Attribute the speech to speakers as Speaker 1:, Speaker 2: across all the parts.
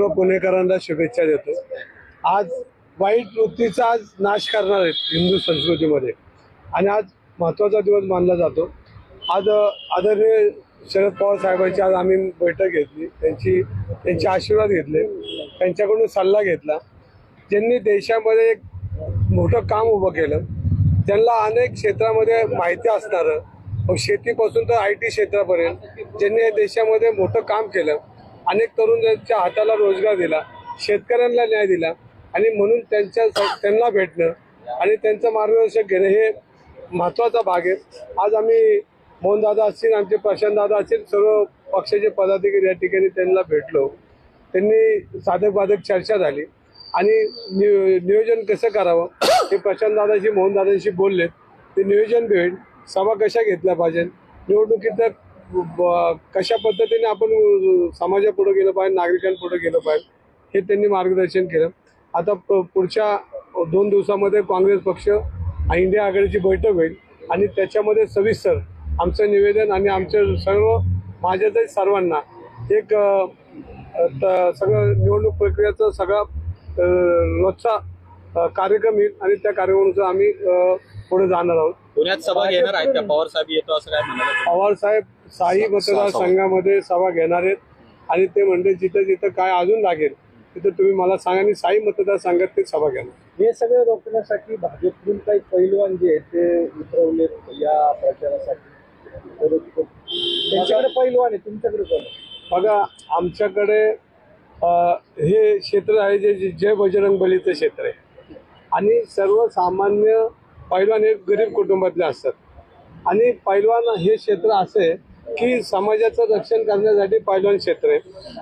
Speaker 1: सर्व पुणेकरांना शुभेच्छा देतो. आज वाईट वृत्तीचा आज नाश करणार आहेत हिंदू संस्कृतीमध्ये. आणि आज महत्त्वाचा दिवस मानला जातो. आज आदरणीय शरद पवार साहेबांची आज आम्ही बैठक घेतली. त्यांची त्यांचे आशीर्वाद घेतले. त्यांच्याकडून सल्ला घेतला. ज्यांनी देशामध्ये एक मोठं काम उभं केलं. ज्यांना अनेक क्षेत्रामध्ये माहिती असणारं शेतीपासून तर आय टी क्षेत्रापर्यंत ज्यांनी या देशामध्ये मोठं काम केलं. अनेक तरुणांच्या हाताला रोजगार दिला शेतकऱ्यांना न्याय दिला आणि म्हणून त्यांच्या त्यांना भेटणं आणि त्यांचं मार्गदर्शन घेणं हे महत्त्वाचा भाग आहे. आज आम्ही मोहनदादा असतील आमचे प्रशांतदादा असतील सर्व पक्षाचे पदाधिकारी या ठिकाणी त्यांना भेटलो. त्यांनी साधक बाधक चर्चा झाली आणि नि- नियोजन कसं करावं ते प्रशांतदादाशी मोहनदादांशी बोलले ते नियोजन भेट सभा कशा घेतल्या पाहिजे निवडणुकीत कशा पद्धतीने आपण समाजापुढे गेलं पाहिजे नागरिकांपुढे गेलं पाहिजे हे त्यांनी मार्गदर्शन केलं. आता प- पुढच्या दोन दिवसामध्ये काँग्रेस पक्ष इंडिया आघाडीची बैठक होईल आणि त्याच्यामध्ये सविस्तर आमचं निवेदन आणि आमच्या सर्व माझ्या सर्वांना एक त- सगळं निवडणूक प्रक्रियेचा सगळा रोजचा कार्यक्रम येईल आणि त्या कार्यक्रमानुसार आम्ही पुढे जाणार आहोत.
Speaker 2: पुण्यात सभा घेणार आहेत त्या पवार साहेब येतो असं काय म्हणाले
Speaker 1: पवार साहेब साई मतदारसंघामध्ये सभा घेणार आहेत आणि ते म्हणजे जिथं जिथं काय अजून लागेल तिथं तुम्ही मला सांगा आणि साई मतदारसंघात ते सभा घेणार.
Speaker 3: हे सगळं रोखण्यासाठी भाजपकडून काही पैलवान जे आहेत ते उतरवले या प्रचारासाठी. त्यांच्याकडे पैलवान आहे तुमच्याकडे कोण?
Speaker 1: बघा आमच्याकडे हे क्षेत्र आहे जे जे- जय बजरंग बलीचं क्षेत्र आहे. आणि सर्वसामान्य पैलवान हे गरीब कुटुंबातले असतात. आणि पैलवान हे क्षेत्र असे की समाजाचं रक्षण करण्यासाठी पैलवान क्षेत्र आहे.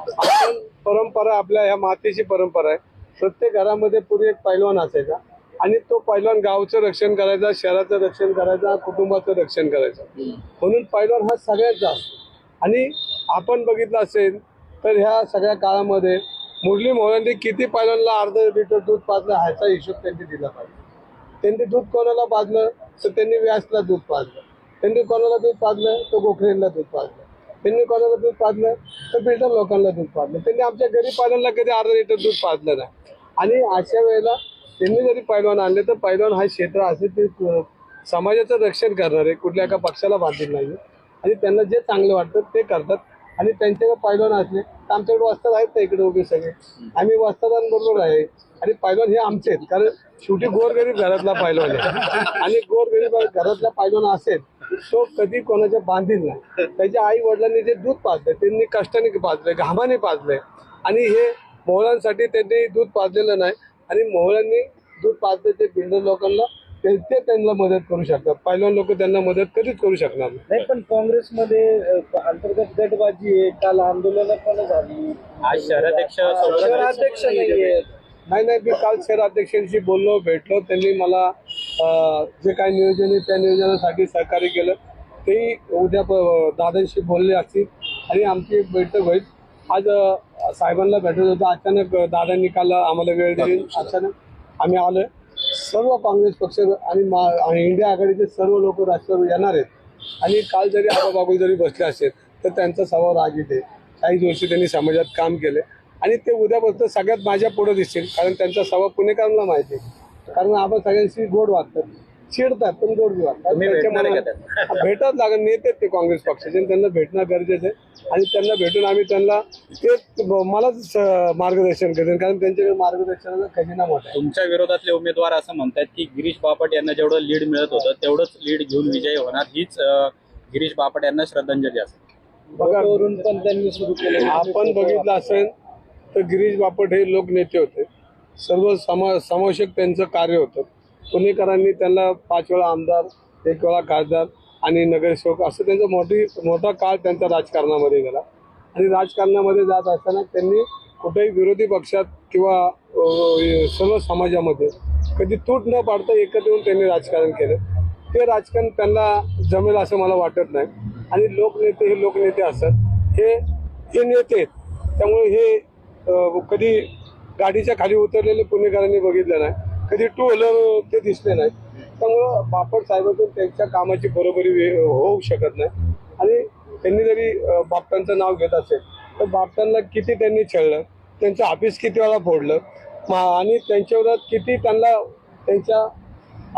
Speaker 1: आपण परंपरा आपल्या ह्या मातीची परंपरा आहे. प्रत्येक घरामध्ये पूर्वी एक पैलवान असायचा आणि तो पैलवान गावचं रक्षण करायचा शहराचं रक्षण करायचा कुटुंबाचं रक्षण करायचं. म्हणून पैलवान हा सगळ्यात जास्त. आणि आपण बघितलं असेल तर ह्या सगळ्या काळामध्ये मुरली मोहनने किती पैलवानला अर्ध लिटर दूध पाजलं ह्याचा हिशोब त्यांनी दिला पाहिजे. त्यांनी दूध कोणाला पाजलं तर त्यांनी व्यासला दूध पाजलं. त्यांनी कोणाला दूध पाजलं तर गोखरेंना दूध पाजलं. त्यांनी कोणाला दूध पाजलं तर बिल्डर लोकांना दूध पाजलं. त्यांनी आमच्या गरीब पालनला कधी अर्धा लिटर दूध पाजलं नाही. आणि अशा वेळेला त्यांनी जरी पैलवान आणले तर पैलवान हा क्षेत्र असेल ते समाजाचं रक्षण करणारे कुठल्या एका पक्षाला बांधील नाही. आणि त्यांना जे चांगलं वाटतं ते करतात. आणि त्यांच्याकडे पैलवान असले आमच्याकडे वस्ताद आहेत ना इकडे उभे सगळे. आम्ही वस्तादांबरोबर आहे. आणि पायलवान हे आमचे आहेत. कारण शेवटी गोरगरीब घरातला पायलवान आहे. आणि गोरगरीब घरातला पायलवान असेल तो कधी कोणाच्या बांधील नाही. त्याच्या आई वडिलांनी जे दूध पाजलं त्यांनी कष्टाने पाजलंय घामाने पाजलंय. आणि हे मोहळांसाठी त्यांनी दूध पाजलेलं नाही. आणि मोहळांनी दूध पाजलं ते बिल्डर लोकांना ते ते त्यांना मदत करू शकतात. पहिलवान लोक त्यांना मदत कधीच करू शकणार नाही.
Speaker 3: नाही पण काँग्रेसमध्ये अ, अंतर्गत गटबाजी आहे. काल आंदोलन पण झाली.
Speaker 2: आज शहराध्यक्ष
Speaker 3: शहराध्यक्ष नाहीये.
Speaker 1: नाही नाही मी काल शहराध्यक्षांशी बोललो भेटलो. त्यांनी मला अं, जे काही नियोजन आहे त्या नियोजनासाठी सहकार्य केलं. तेही उद्या प- दादांशी बोलले असतील. आणि आमची एक बैठक होईल. आज अं, साहेबांना भेटत होतं. अचानक अं, दादांनी काल आम्हाला वेळ दिली. अचानक आम्ही आलोय. सर्व काँग्रेस पक्ष आणि मा आणि इंडिया आघाडीचे सर्व लोक राजकारण येणार आहेत. आणि काल जरी आबाबाबू जरी बसले असेल तर त्यांचा स्वभाव राग येते काही वर्षी त्यांनी समाजात काम केले आणि ते उद्यापासून सगळ्यात माझ्या पुढे दिसतील कारण त्यांचा स्वभाव पुणेकरांना माहिती आहे. कारण आपण सगळ्यांशी गोड वागतात. चिडतात पण गोड त्यांच्या मनात- भेटत लागत नेते ते काँग्रेस पक्षाचे त्यांना भेटणं गरजेचं आहे. आणि त्यांना भेटून आम्ही त्यांना ते मलाच मार्गदर्शन करेन कारण त्यांच्याकडे मार्गदर्शनाचा खजिना मोठा आहे.
Speaker 2: तुमच्या विरोधातले उमेदवार असं म्हणतात की गिरीश बापट यांना जेवढं लीड मिळत होतं तेवढंच लीड घेऊन विजय होणार हीच गिरीश बापट यांना श्रद्धांजली असेल.
Speaker 1: बघा
Speaker 3: वरून पण त्यांनी सुरू केलं.
Speaker 1: आपण बघितलं असेल तर गिरीश बापट हे लोकनेते होते. सर्व समा समावेशक त्यांचं कार्य होतं. पुणेकरांनी त्यांना पाच वेळा आमदार एक वेळा खासदार आणि नगरसेवक असं त्यांचा मोठी मोठा काळ त्यांच्या राजकारणामध्ये गेला. आणि राजकारणामध्ये जात असताना त्यांनी कुठेही विरोधी पक्षात किंवा सर्व समाजामध्ये कधी तूट न पाडता एकत्र येऊन त्यांनी राजकारण केलं. ते राजकारण त्यांना जमेल असं मला वाटत नाही. आणि लोकनेते हे लोकनेते असतात. हे हे नेते आहेत. त्यामुळे हे कधी गाडीच्या खाली उतरलेले पुणेकरांनी बघितलं नाही. कधी टू व्हीलर ते दिसले नाही त्यामुळं बापट साहेबातून त्यांच्या कामाची बरोबरी वे- होऊ शकत नाही. आणि त्यांनी जरी बापटांचं नाव घेत असेल तर बापटांना किती त्यांनी छळलं त्यांचं ऑफिस किती वेळा फोडलं आणि त्यांच्यावर किती त्यांना त्यांच्या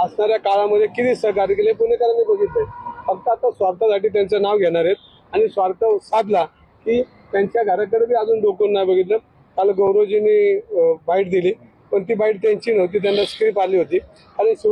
Speaker 1: असणाऱ्या काळामध्ये किती सहकार्य केले पुणेकरांनी बघितले फक्त आता स्वार्थासाठी त्यांचं नाव घेणार आहेत. आणि स्वार्थ साधला की त्यांच्या घराकडे बी अजून डोकून नाही बघितलं. काल गौरवजींनी बाईट दिली. पण ती बाईट त्यांची नव्हती त्यांना स्क्रिप्ट आली होती. आणि